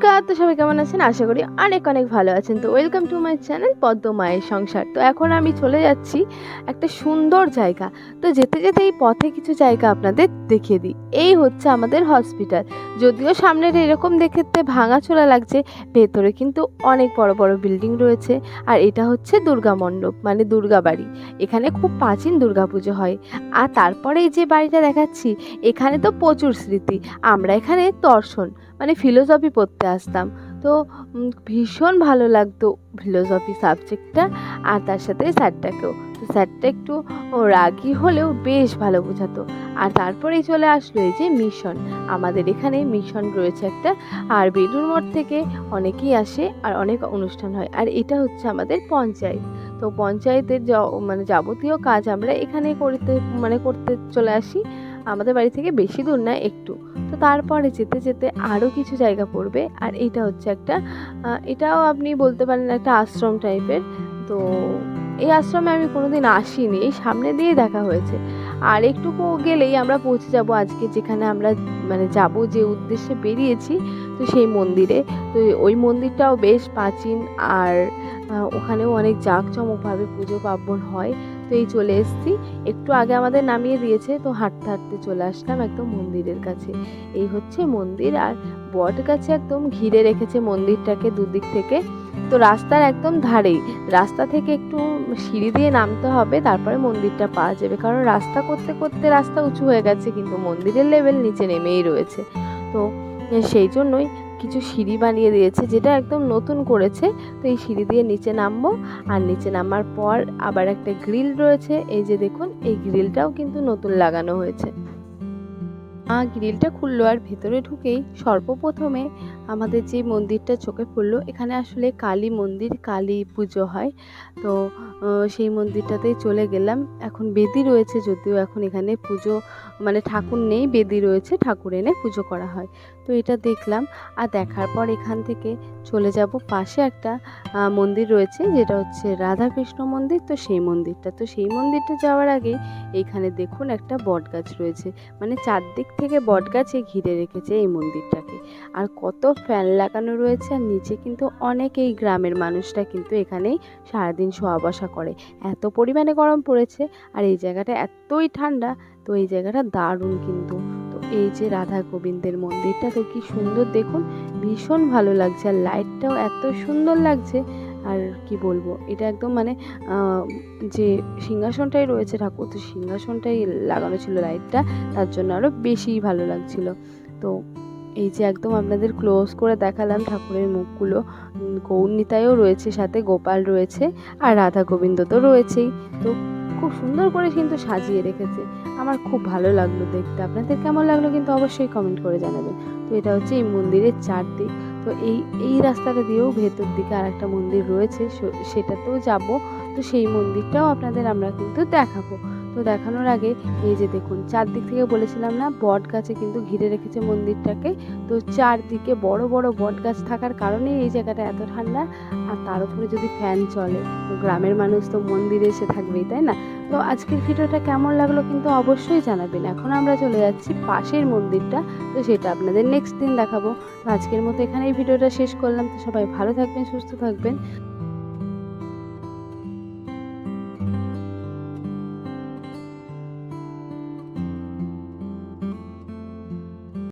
নমস্কার, তো সবাই কেমন আছেন? আশা করি অনেক অনেক ভালো আছেন। তো ওয়েলকাম টু মাই চ্যানেল পদ্ম মায়ের সংসার। তো এখন আমি চলে যাচ্ছি একটা সুন্দর জায়গা। তো যেতে যেতে এই পথে কিছু জায়গা আপনাদের দেখিয়ে দিই। এই হচ্ছে আমাদের হসপিটাল যদিও সামনের এরকম দেখতে ভাঙাচোরা লাগছে, ভেতরে কিন্তু অনেক বড় বড় বিল্ডিং রয়েছে। আর এটা হচ্ছে দুর্গা মণ্ডপ মানে দুর্গা বাড়ি। এখানে খুব প্রাচীন দুর্গাপুজো হয়। আর তারপরে এই যে বাড়িটা দেখাচ্ছি, এখানে তো প্রচুর স্মৃতি। আমরা এখানে দর্শন মানে ফিলোসফি পড়তে আসতাম। তো ভীষণ ভালো লাগতো ফিলোসফি সাবজেক্টটা আর তার সাথে স্যারটাকেও। তো স্যারটা একটু রাগী হলেও বেশ ভালো বোঝাতো। আর তারপরেই চলে আসলো এই যে মিশন। আমাদের এখানে মিশন রয়েছে একটা, আর বেলুর মঠ থেকে অনেকেই আসে আর অনেক অনুষ্ঠান হয়। আর এটা হচ্ছে আমাদের পঞ্চায়েত। তো পঞ্চায়েতের মানে যাবতীয় কাজ আমরা এখানে করতে মানে করতে চলে আসি। আমাদের বাড়ি থেকে বেশি দূর না, একটু। তো তারপরে যেতে যেতে আরও কিছু জায়গা পড়বে। আর এটা হচ্ছে একটা এটাও আপনি বলতে পারেন একটা আশ্রম টাইপের তো এই আশ্রমে আমি কোনোদিন আসিনি, এই সামনে দিয়েই দেখা হয়েছে। আর একটুকু গেলেই আমরা পৌঁছে যাব আজকে যেখানে আমরা মানে যাব, যে উদ্দেশ্যে বেরিয়েছি, তো সেই মন্দিরে। তো ওই মন্দিরটাও বেশ প্রাচীন আর ওখানেও অনেক জাঁকজমকভাবে পুজো পার্বণ হয়। তো এই চলে এসেছি। একটু আগে আমাদের নামিয়ে দিয়েছে, তো হাঁটতে হাঁটতে চলে আসলাম একদম মন্দিরের কাছে। এই হচ্ছে মন্দির আর বট গাছে একদম ঘিরে রেখেছে মন্দিরটাকে দুদিক থেকে। তো রাস্তার একদম ধারেই। রাস্তা থেকে একটু সিঁড়ি দিয়ে নামতে হবে, তারপরে মন্দিরটা পাওয়া যাবে। কারণ রাস্তা করতে করতে রাস্তা উঁচু হয়ে গেছে, কিন্তু মন্দিরের লেভেল নিচে নেমেই রয়েছে। তো সেই জন্যই কিছু সিঁড়ি বানিয়ে দিয়েছে, যেটা একদম নতুন করেছে। তো এই সিঁড়ি দিয়ে নিচে নামবো, আর নিচে নামার পর আবার একটা গ্রিল রয়েছে। এই যে দেখুন, এই গ্রিলটাও কিন্তু নতুন লাগানো হয়েছে। গ্রিলটা খুললো আর ভেতরে ঢুকেই সর্বপ্রথমে আমাদের যে মন্দিরটা চোখে পড়ল, এখানে আসলে কালী মন্দির, কালী পুজো হয়। তো সেই মন্দিরটাতেই চলে গেলাম। এখন বেদি রয়েছে যদিও এখন এখানে পুজো মানে ঠাকুর নেই, বেদি রয়েছে, ঠাকুর এনে পুজো করা হয়। তো এটা দেখলাম। আর দেখার পর এখান থেকে চলে যাব। পাশে একটা মন্দির রয়েছে যেটা হচ্ছে রাধাকৃষ্ণ মন্দির। তো সেই মন্দিরটা, তো সেই মন্দিরটা যাওয়ার আগে এখানে দেখুন একটা বট গাছ রয়েছে। মানে চারদিক থেকে বট গাছে ঘিরে রেখেছে এই মন্দিরটাকে। আর কত ফ্যান লাগানো রয়েছে। আর নিচে কিন্তু অনেক এই গ্রামের মানুষরা কিন্তু এখানেই সারাদিন শোয়া বসা করে। এত পরিমাণে গরম পড়েছে। আর এই জায়গাটা এতই ঠান্ডা, তো এই জায়গাটা দারুণ কিন্তু। এই যে রাধা গোবিন্দের মন্দিরটা তো কি সুন্দর দেখুন। ভীষণ ভালো লাগছে আর লাইটটাও এত সুন্দর লাগছে। আর কি বলব এটা একদম মানে যে সিংহাসনটাই রয়েছে ঠাকুর তো সিংহাসনটাই লাগানো ছিল লাইটটা তার জন্য আরও বেশি ভালো লাগছিল। তো এই যে একদম আপনাদের ক্লোজ করে দেখালাম ঠাকুরের মুখগুলো। উম, গৌরনিতায়ও রয়েছে সাথে গোপাল রয়েছে আর রাধা গোবিন্দ তো রয়েছেই। তো খুব সুন্দর করে কিন্তু সাজিয়ে রেখেছে। আমার খুব ভালো লাগল দেখতে। আপনাদের কেমন লাগল কিন্তু অবশ্যই কমেন্ট করে জানাবেন। তো এটা হচ্ছে এই মন্দিরের চারদিক। তো এই এই রাস্তাটা দিয়েও ভেতর দিকে আর একটা মন্দির রয়েছে সেটাতেও যাব। তো সেই মন্দিরটাও আপনাদের আমরা কিন্তু দেখাবো। তো দেখানোর আগে এই যে দেখুন, চারদিক থেকে বলেছিলাম না বট গাছে কিন্তু ঘিরে রেখেছে মন্দিরটাকে। তো চারদিকে বড় বড় বট গাছ থাকার কারণে এই জায়গাটা এত ঠান্ডা, আর তার উপরে যদি ফ্যান চলে, তো গ্রামের মানুষ তো মন্দিরে এসে থাকবেই, তাই না? তো আজকের ভিডিওটা কেমন লাগল কিন্তু অবশ্যই জানাবেন। এখন আমরা চলে যাচ্ছি পাশের মন্দিরটা, তো সেটা আপনাদের নেক্সট দিন দেখাবো। তো আজকের মতো এখানেই ভিডিওটা শেষ করলাম। তো সবাই ভালো থাকবেন, সুস্থ থাকবেন।